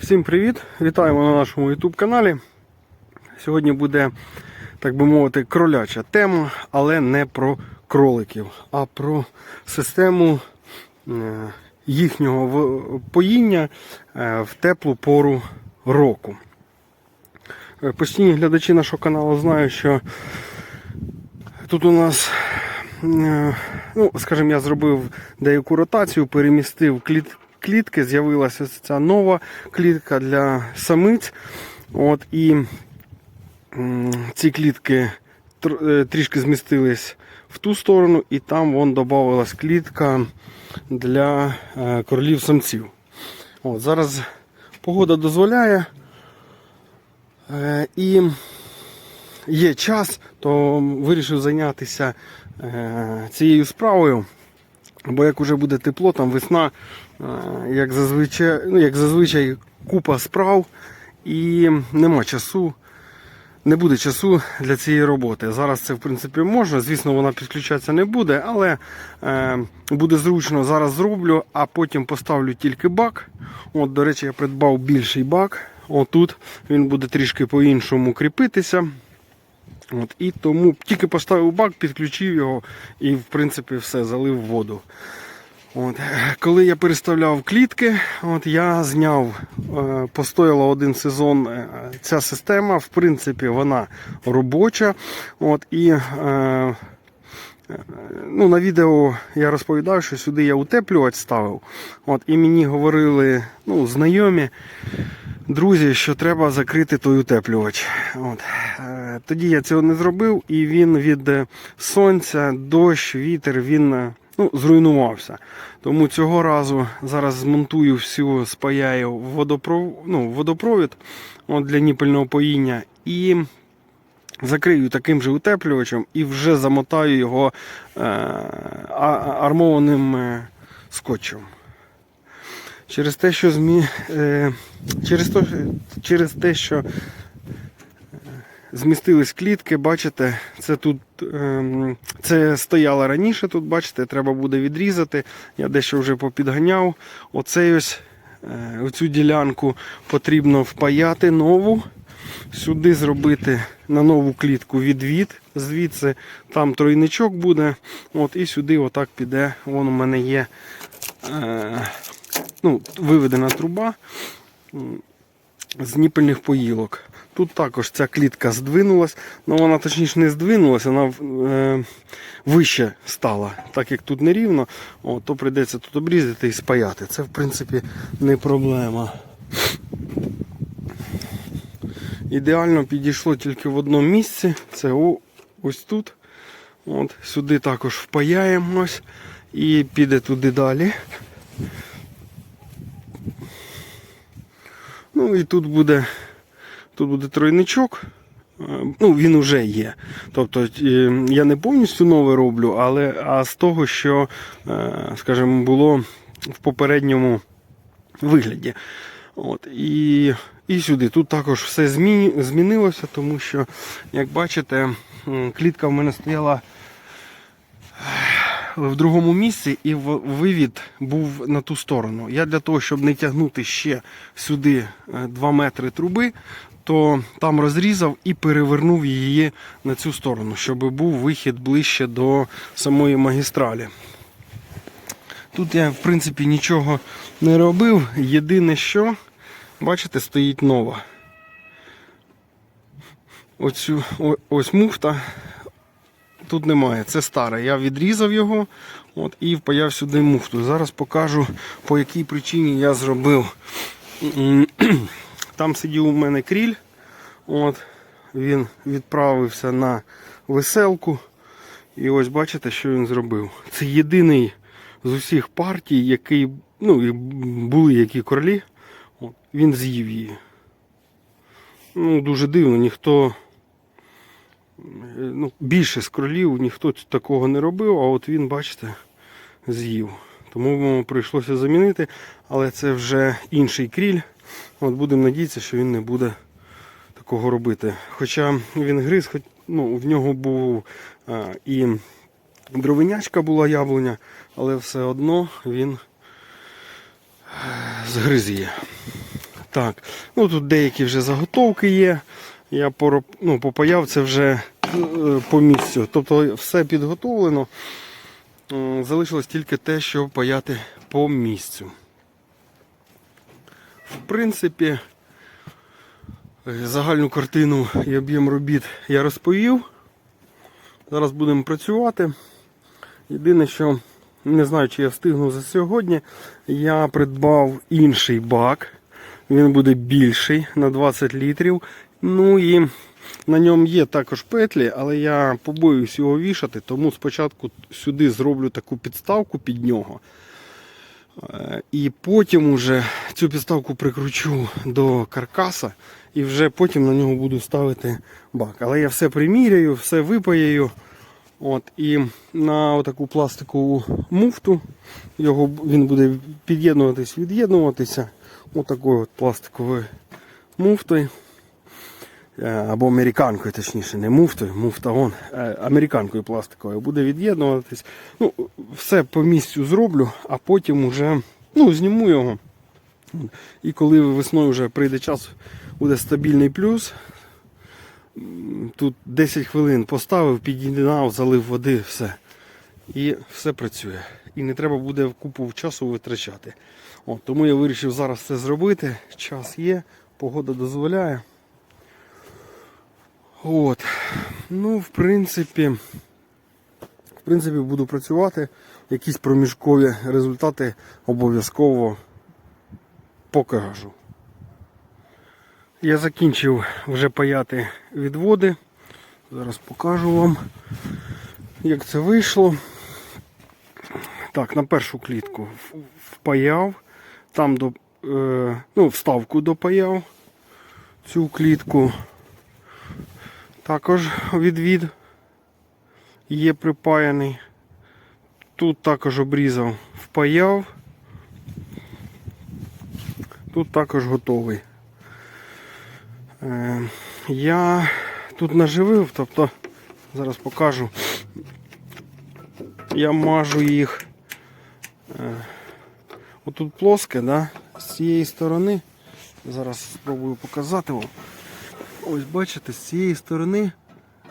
Всім привіт! Вітаємо на нашому YouTube каналі. Сьогодні буде, так би мовити, кроляча тема, але не про кроликів, а про систему е, їхнього поїння е, в теплу пору року. Е, Постійні глядачі нашого каналу знають, що тут у нас, ну, скажімо, я зробив деяку ротацію, перемістив кліт, клітки, з'явилася ця нова клітка для самиць. От, і ці клітки е, трішки змістились в ту сторону, і там вон додавалась клітка для е, королів самців. От, зараз погода дозволяє. Е, і є час, то вирішив зайнятися цією справою. Бо як вже буде тепло, там весна, як зазвичай, ну, як зазвичай купа справ і нема часу. Не буде часу для цієї роботи. Зараз це в принципі можна. Звісно, вона підключатися не буде, але е, буде зручно зараз зроблю, а потім поставлю тільки бак. От, до речі, я придбав більший бак. Отут він буде трішки по-іншому кріпитися. От, і тому тільки поставив бак, підключив його і, в принципі, все, залив воду. От. Коли я переставляв клітки, от, я зняв, е, постояла один сезон е, ця система. В принципі, вона робоча. От, і, е, ну, на відео я розповідав, що сюди я утеплювач ставив. От, і мені говорили ну, знайомі друзі, що треба закрити той утеплювач. От. Тоді я цього не зробив, і він від сонця, дощ, вітер, він ну, зруйнувався. Тому цього разу зараз змонтую всю, спаяю водопровід, ну, водопровід от, для ніпельного поїння і закрию таким же утеплювачем і вже замотаю його е, армованим е, скотчем. Через те, що змі... е, через, то, через те, що змістились клітки, бачите, це тут ем, це стояло раніше, тут бачите, треба буде відрізати. Я дещо вже попідганяв. Оцей ось е, оцю ділянку потрібно впаяти нову. Сюди зробити на нову клітку відвід, звідси там тройничок буде. От, і сюди отак піде. Вон у мене є е, ну, виведена труба з ніпельних поїлок. Тут також ця клітка здвинулась, ну вона точніше не здвинулась, вона е, вище стала. Так як тут нерівно, о, то прийдеться тут обрізати і спаяти. Це в принципі не проблема. Ідеально підійшло тільки в одному місці. Це о, ось тут. От, сюди також впаяємось і піде туди далі. Ну і тут буде, тут буде тройничок. Е, Ну, він вже є. Тобто е, я не повністю нове роблю, але а з того, що, е, скажімо, було в попередньому вигляді. От, і, і сюди. Тут також все змі, змінилося, тому що, як бачите, клітка в мене стояла в другому місці, і вивід був на ту сторону. Я для того, щоб не тягнути ще сюди 2 метри труби, то там розрізав і перевернув її на цю сторону, щоб був вихід ближче до самої магістралі. Тут я, в принципі, нічого не робив. Єдине, що, бачите, стоїть нова. Оцю, о- ось муфта. Тут немає, це старе. Я відрізав його от, і впаяв сюди муфту. Зараз покажу, по якій причині я зробив. Там сидів у мене кріль. От, він відправився на веселку. І ось бачите, що він зробив. Це єдиний з усіх партій, який, ну, були які королі, от, він з'їв її. Ну, дуже дивно, ніхто. Ну, більше з кролів ніхто такого не робив, а от він, бачите, з'їв. Тому йому прийшлося замінити, але це вже інший кріль. От будемо надіятися, що він не буде такого робити. Хоча він гриз, хоч, ну, в нього був а, і дровинячка була яблуня, але все одно він е, згриз її. Так, ну тут деякі вже заготовки є. Я пороб, ну, попаяв це вже е, по місцю. Тобто все підготовлено. Залишилось тільки те, що паяти по місцю. В принципі, загальну картину і об'єм робіт я розповів. Зараз будемо працювати. Єдине, що не знаю, чи я встигну за сьогодні. Я придбав інший бак. Він буде більший на 20 літрів. Ну і на ньому є також петлі, але я побоююсь його вішати, тому спочатку сюди зроблю таку підставку під нього. Е, І потім уже цю підставку прикручу до каркаса і вже потім на нього буду ставити бак. Але я все приміряю, все випаяю. От, і на таку пластикову муфту його він буде під'єднуватись, від'єднуватися. Отакою от пластиковою муфтою. Е, Або американкою, точніше, не муфтою, муфта е, американкою пластиковою буде від'єднуватись. Ну, все по місцю зроблю, а потім уже ну, зніму його. І коли весною вже прийде час, буде стабільний плюс. Тут 10 хвилин поставив, під'єднав, залив води, все. І все працює. І не треба буде купу часу витрачати. От, тому я вирішив зараз це зробити. Час є, погода дозволяє. От. Ну, в принципі, в принципі, буду працювати. Якісь проміжкові результати обов'язково покажу. Я закінчив вже паяти відводи. Зараз покажу вам, як це вийшло. Так, на першу клітку впаяв, там до, е, ну, вставку допаяв цю клітку. Також відвід є припаяний. Тут також обрізав, впаяв. Тут також готовий. Е, я тут наживив, тобто зараз покажу. Я мажу їх. Е, отут плоске, да? з цієї сторони. Зараз спробую показати вам. Ось бачите, з цієї сторони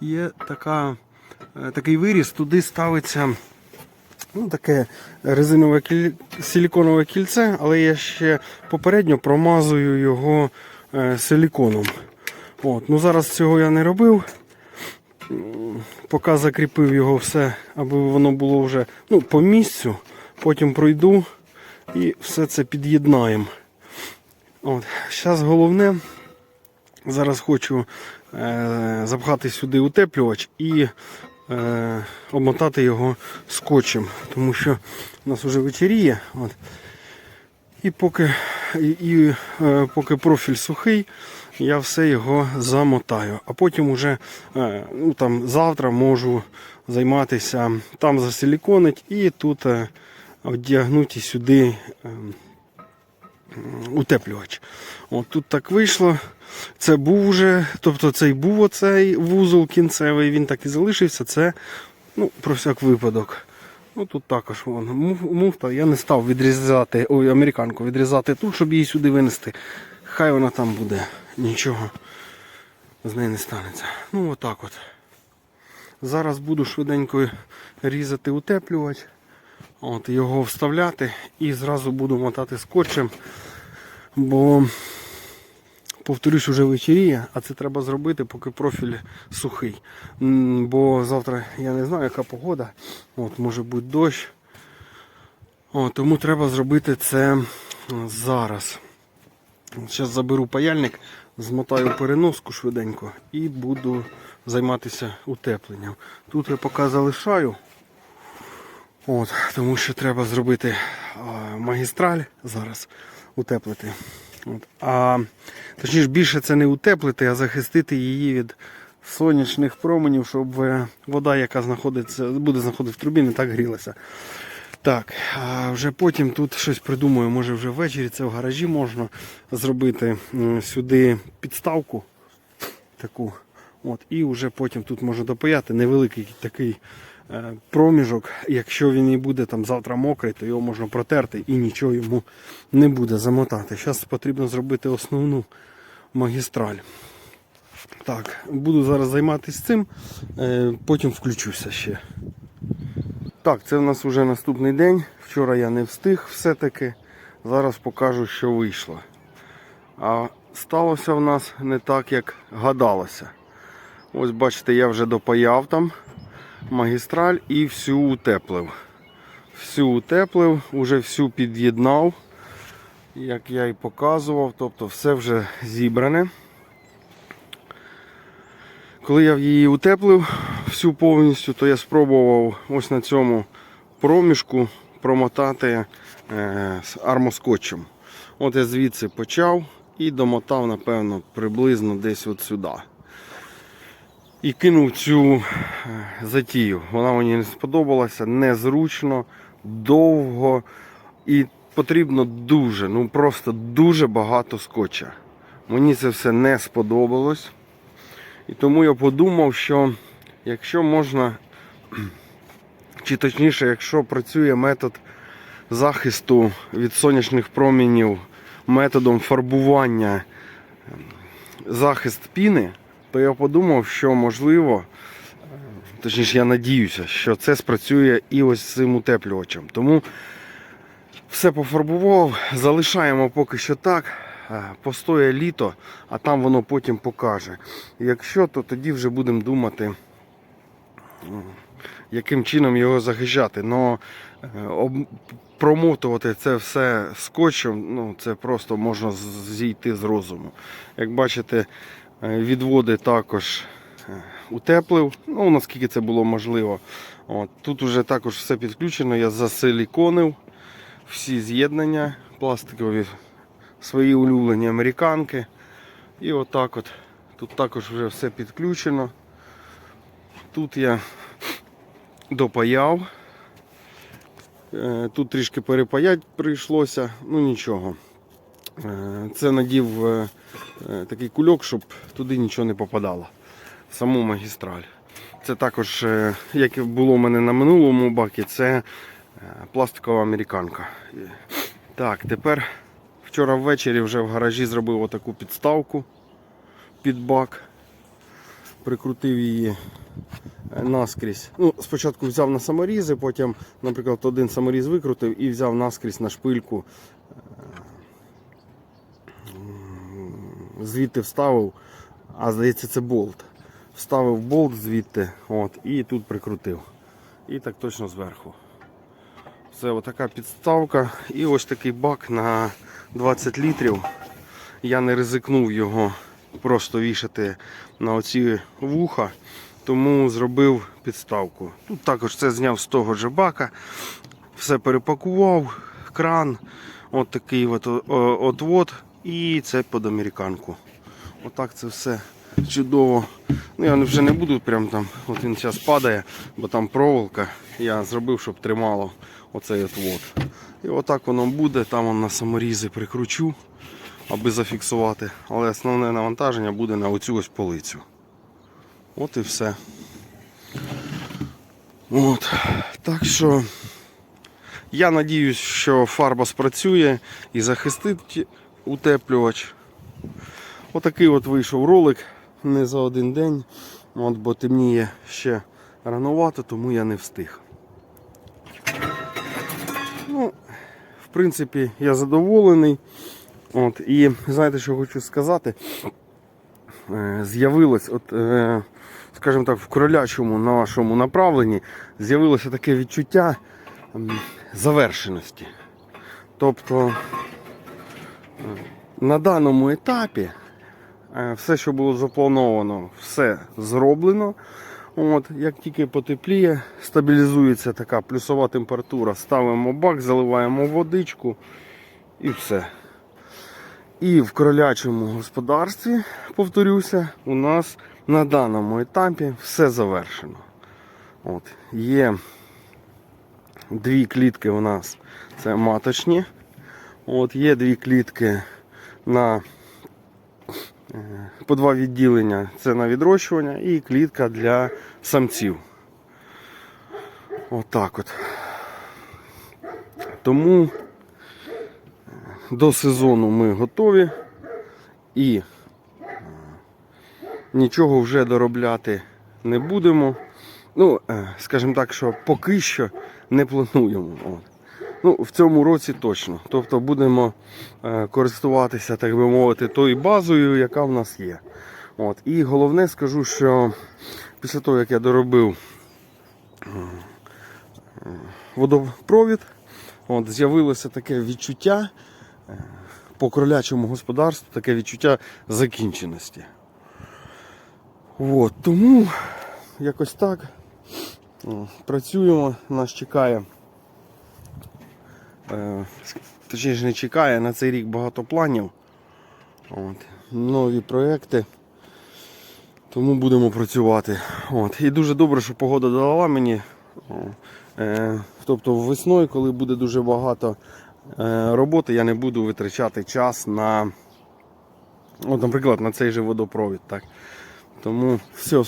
є така, е, такий виріз, туди ставиться ну, таке резинове силіконове кільце, але я ще попередньо промазую його е, силіконом. От, ну Зараз цього я не робив. Поки закріпив його все, аби воно було вже ну, по місцю. Потім пройду і все це під'єднаємо. Зараз головне, зараз хочу е, запхати сюди утеплювач і е, обмотати його скотчем, тому що у нас вже вечеріє. От. І поки, і, і, е, поки профіль сухий, я все його замотаю. А потім уже е, ну, там, завтра можу займатися, там засиліконить і тут е, одягнути сюди е, утеплювач. От тут так вийшло. Це був уже, тобто цей був оцей вузол кінцевий, він так і залишився. Це ну, про всяк випадок. Ну тут також вон, муфта. Я не став відрізати, ой, американку відрізати тут, щоб її сюди винести. Хай вона там буде. Нічого з неї не станеться. Ну отак от. Зараз буду швиденько різати утеплювач, от, його вставляти і зразу буду мотати скотчем. Бо повторюсь, уже вечеріє, а це треба зробити, поки профіль сухий. Бо завтра я не знаю, яка погода. От, може бути дощ. О, тому треба зробити це зараз. Зараз заберу паяльник, змотаю переноску швиденько і буду займатися утепленням. Тут я поки залишаю. От, тому що треба зробити магістраль зараз утеплити. От. А точніше більше це не утеплити, а захистити її від сонячних променів, щоб вода, яка знаходиться, буде знаходитися в трубі, не так грілася. Так, а вже потім тут щось придумаю, може вже ввечері це в гаражі можна зробити сюди підставку таку. От, і вже потім тут можна допаяти невеликий такий проміжок. Якщо він і буде там завтра мокрий, то його можна протерти і нічого йому не буде замотати. Зараз потрібно зробити основну магістраль. Так, буду зараз займатися цим, е, потім включуся ще. Так, це в нас вже наступний день. Вчора я не встиг все-таки. Зараз покажу, що вийшло. А сталося в нас не так, як гадалося. Ось бачите, я вже допаяв там магістраль і всю утеплив. Всю утеплив, уже всю під'єднав, як я і показував, тобто все вже зібране. Коли я її утеплив всю повністю, то я спробував ось на цьому проміжку промотати е, з армоскотчем. От я звідси почав і домотав, напевно, приблизно десь от сюди. І кинув цю е, затію. Вона мені не сподобалася, незручно, довго і потрібно дуже, ну просто дуже багато скотча. Мені це все не сподобалось. І тому я подумав, що якщо можна, чи точніше, якщо працює метод захисту від сонячних промінів методом фарбування ем, захист піни, то я подумав, що можливо, точніше, я надіюся, що це спрацює і ось цим утеплювачем. Тому все пофарбував, залишаємо поки що так. Е, Постоє літо, а там воно потім покаже. Якщо, то тоді вже будемо думати, яким чином його захищати. Но е, промотувати це все скотчем, ну це просто можна зійти з розуму. Як бачите, відводи також е, утеплив, ну наскільки це було можливо. От, тут вже також все підключено, я засиліконив всі з'єднання пластикові, свої улюблені американки. І отак от. Тут також вже все підключено. Тут я допаяв. Е, Тут трішки перепаять прийшлося, ну нічого. Е, Це надів е, е, такий кульок, щоб туди нічого не попадало. В саму магістраль. Це також, як і було в мене на минулому бакі, це пластикова американка. Так, тепер вчора ввечері вже в гаражі зробив отаку підставку під бак. Прикрутив її наскрізь. Ну, спочатку взяв на саморізи, потім, наприклад, один саморіз викрутив і взяв наскрізь на шпильку. Звідти вставив, а здається, це болт. Вставив болт звідти от, і тут прикрутив. І так точно зверху. Це отака підставка. І ось такий бак на 20 літрів. Я не ризикнув його просто вішати на оці вуха, тому зробив підставку. Тут також це зняв з того ж бака, все перепакував, кран, от такий от отвод, і це під американку. Отак це все чудово. Ну, я вже не буду прям там, от він зараз падає, бо там проволока. Я зробив, щоб тримало оцей отвод. І отак воно буде, там он на саморізи прикручу, аби зафіксувати. Але основне навантаження буде на оцю ось полицю. От і все. От. Так що я надіюсь, що фарба спрацює і захистить утеплювач. Отакий от вийшов ролик не за один день, от, бо темніє ще рановато, тому я не встиг. Ну, в принципі, я задоволений. От, і знаєте, що хочу сказати? Е, З'явилось, от, е, скажімо так, в кролячому нашому направленні з'явилося таке відчуття завершеності. Тобто на даному етапі е, все, що було заплановано, все зроблено. От, як тільки потепліє, стабілізується така плюсова температура, ставимо бак, заливаємо водичку і все. І в кролячому господарстві, повторюся, у нас на даному етапі все завершено. От, є дві клітки у нас це маточні. От, є дві клітки на е, по два відділення це на відрощування і клітка для самців. Отак от. Тому е, до сезону ми готові і е, нічого вже доробляти не будемо. Ну, скажімо так, що поки що не плануємо. От. Ну, в цьому році точно. Тобто будемо е, користуватися, так би мовити, тою базою, яка в нас є. От. І головне скажу, що після того, як я доробив водопровід, з'явилося таке відчуття е, по кролячому господарству, таке відчуття закінченості. От, тому якось так працюємо, нас чекає. Е, точніше не чекає, на цей рік багато планів. От, нові проекти. Тому будемо працювати. От. І дуже добре, що погода дала мені. Е, тобто весною, коли буде дуже багато е, роботи, я не буду витрачати час на, от, наприклад, на цей же водопровід. Так. Тому все,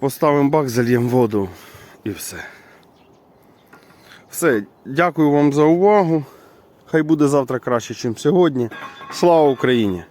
поставимо бак, зальємо воду і все. Все, дякую вам за увагу. Хай буде завтра краще, ніж сьогодні. Слава Україні!